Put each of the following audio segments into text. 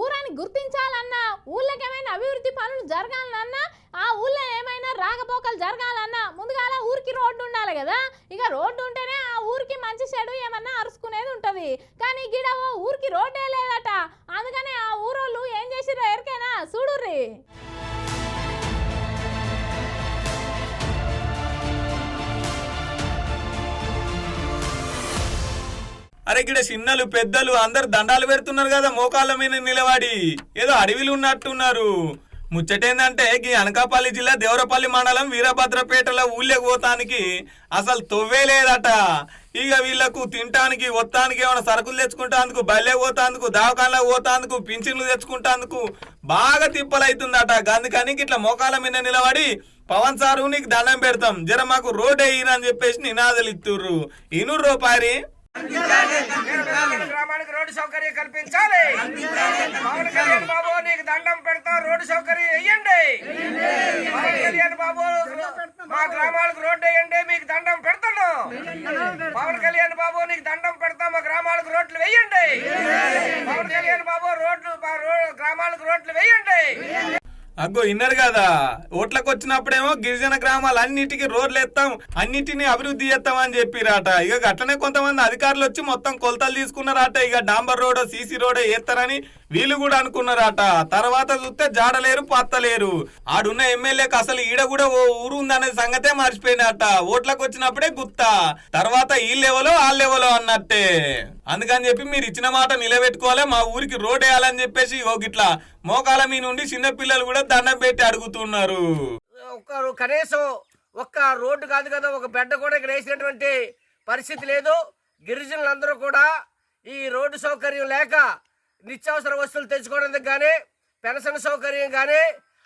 ఊరాన్ని గుర్తించాలన్నా ఊళ్ళకి ఏమైనా అభివృద్ధి పనులు జరగాలన్నా ఆ ఊళ్ళో ఏమైనా రాకపోకలు జరగాలన్నా ముందుగాల ఊరికి రోడ్డు ఉండాలి కదా. ఇక రోడ్డు ఉంటేనే ఆ ఊరికి మంచి చెడు ఏమన్నా అరుచుకునేది ఉంటుంది. కానీ గిడ ఊరికి రోడ్డే లేదట. అందుకనే ఆ ఊరోళ్ళు ఏం చేసిరో ఎరికైనా చూడుర్రీ. అరే ఇక్కడ చిన్నలు పెద్దలు అందరు దండాలు పెడుతున్నారు కదా మోకాళ్ళ మీద నిలబడి. ఏదో అడవిలు ఉన్నట్టున్నారు. ముచ్చటేందంటే ఈ అనకాపల్లి జిల్లా దేవరపల్లి మండలం వీరభద్రపేటలో ఊళ్ళకి పోతానికి అసలు తొవ్వే లేదట. ఇక వీళ్ళకు తినటానికి వత్తానికి ఏమైనా సరుకులు తెచ్చుకుంటాందుకు బల్లే పోతాందుకు దవాఖానలో పోతాందుకు పింఛన్లు తెచ్చుకుంటాందుకు బాగా తిప్పలైతుందట. అందుకని ఇట్లా మోకాళ్ళ మీద నిలబడి పవన్ సారు నీకు దండం పెడతాం. జర మాకు రోడ్ వేయరని చెప్పేసి నినాదలు ఇస్తుర్రు ఇనురు రూపాయి గ్రామానికి రోడ్డు సౌకర్యం కల్పించాలి. పవన్ కళ్యాణ్ బాబు నీకు దండం పెడతా రోడ్డు సౌకర్యం వేయండి పవన్ కళ్యాణ్ బాబు మా గ్రామాలకు రోడ్డు వేయండి మీకు దండం పెడతాను. పవన్ కళ్యాణ్ బాబు నీకు దండం పెడతా మా గ్రామాలకు రోడ్లు వేయండి. పవన్ కళ్యాణ్ బాబు రోడ్లు మా గ్రామాలకు రోడ్లు వేయండి. అగ్గో ఇన్నరు కదా? ఓట్లకు వచ్చినప్పుడేమో గిరిజన గ్రామాలు అన్నిటికీ రోడ్లు ఎత్తాం అన్నిటిని అభివృద్ధి చేస్తామని చెప్పిరాట. ఇక అట్లనే కొంతమంది అధికారులు వచ్చి మొత్తం కొలతలు తీసుకున్నారట. ఇక డాంబర్ రోడ్ సీసీ రోడ్ వేస్తారని వీళ్ళు కూడా అనుకున్నారట. తర్వాత చూస్తే జాడలేరు పత్తలేరు. ఆడున్న ఎమ్మెల్యేకి అసలు ఈడ కూడా ఓ ఊరు ఉందనే సంగతే మర్చిపోయినట. ఓట్లకు వచ్చినప్పుడే గుత్తా. తర్వాత ఈ లెవెలో ఆ లెవెలో అన్నట్టే. అందుకని చెప్పి మీరు ఇచ్చిన మాట నిలబెట్టుకోవాలి. మా ఊరికి రోడ్ వేయాలని చెప్పేసి ఓ గిట్లా మోకాల మీ నుండి చిన్న పిల్లలు కూడా దండం పెట్టి అడుగుతున్నారు. ఒక్క కనీసం ఒక్క రోడ్డు కాదు కదా ఒక బెడ్ కూడా ఇక్కడ వేసినటువంటి పరిస్థితి లేదు. గిరిజనులందరూ కూడా ఈ రోడ్డు సౌకర్యం లేక నిత్యావసర వస్తువులు తెచ్చుకోవడానికి కానీ పెన్షన్ సౌకర్యం కానీ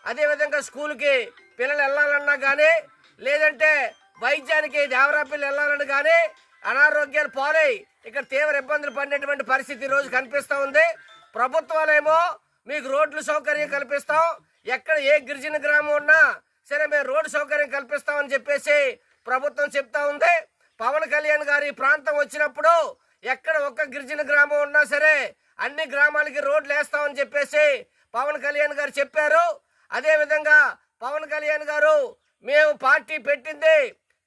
అదేవిధంగా స్కూల్కి పిల్లలు వెళ్ళాలన్నా కానీ లేదంటే వైద్యానికి దేవరా పిల్లలు వెళ్ళాలని కానీ అనారోగ్యాలు పాలై ఇక్కడ తీవ్ర ఇబ్బందులు పడినటువంటి పరిస్థితి ఈరోజు రోజు కనిపిస్తూ ఉంది. ప్రభుత్వాలేమో మీకు రోడ్లు సౌకర్యం కల్పిస్తాం. ఎక్కడ ఏ గిరిజన గ్రామం ఉన్నా సరే మేము రోడ్డు సౌకర్యం కల్పిస్తామని చెప్పేసి ప్రభుత్వం చెప్తా ఉంది. పవన్ కళ్యాణ్ గారి ఈ ప్రాంతం వచ్చినప్పుడు ఎక్కడ ఒక్క గిరిజన గ్రామం ఉన్నా సరే అన్ని గ్రామాలకి రోడ్లు వేస్తామని చెప్పేసి పవన్ కళ్యాణ్ గారు చెప్పారు. అదేవిధంగా పవన్ కళ్యాణ్ గారు మేము పార్టీ పెట్టింది.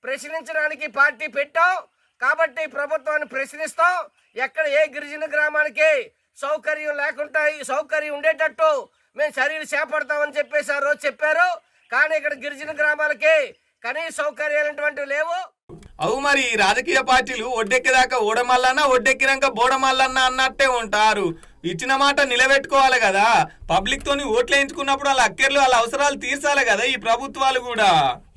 ప్రశ్నించడానికి పార్టీ పెట్టాం. కాబట్టి ప్రభుత్వాన్ని ప్రశ్నిస్తాం. ఎక్కడ ఏ గిరిజన గ్రామానికి సౌకర్యం లేకుండా ఈ సౌకర్యం ఉండేటట్టు మేము చర్యలు చేపడతామని చెప్పేసి ఆ రోజు చెప్పారు. కానీ ఇక్కడ గిరిజన గ్రామాలకి కనీస సౌకర్యాలు లేవు. అవు మరి ఈ రాజకీయ పార్టీలు ఒడ్డెక్కేదాకా ఓడమల్లన్నా ఒడ్డెక్కినాక బోడమల్లన్నా అన్నట్టే ఉంటారు. ఇచ్చిన మాట నిలబెట్టుకోవాలి కదా. పబ్లిక్ తోని ఓట్లు వేయించుకున్నప్పుడు వాళ్ళ అక్కర్లు వాళ్ళ అవసరాలు తీర్చాలి కదా ఈ ప్రభుత్వాలు కూడా.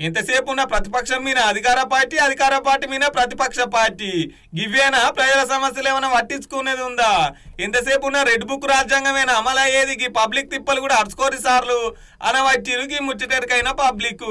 ఎంతసేపు ఉన్న ప్రతిపక్షం మీద అధికార పార్టీ అధికార పార్టీ మీద ప్రతిపక్ష పార్టీ. గివ్వేనా? ప్రజల సమస్యలు ఏమైనా పట్టించుకునేది ఉందా? ఎంతసేపు ఉన్న రెడ్ బుక్ రాజ్యాంగమేనా అమలు అయ్యేది? ఈ పబ్లిక్ తిప్పలు కూడా అర్చుకోరి సార్లు. అనవట్టిరు ఈ ముచ్చటెరకైన పబ్లిక్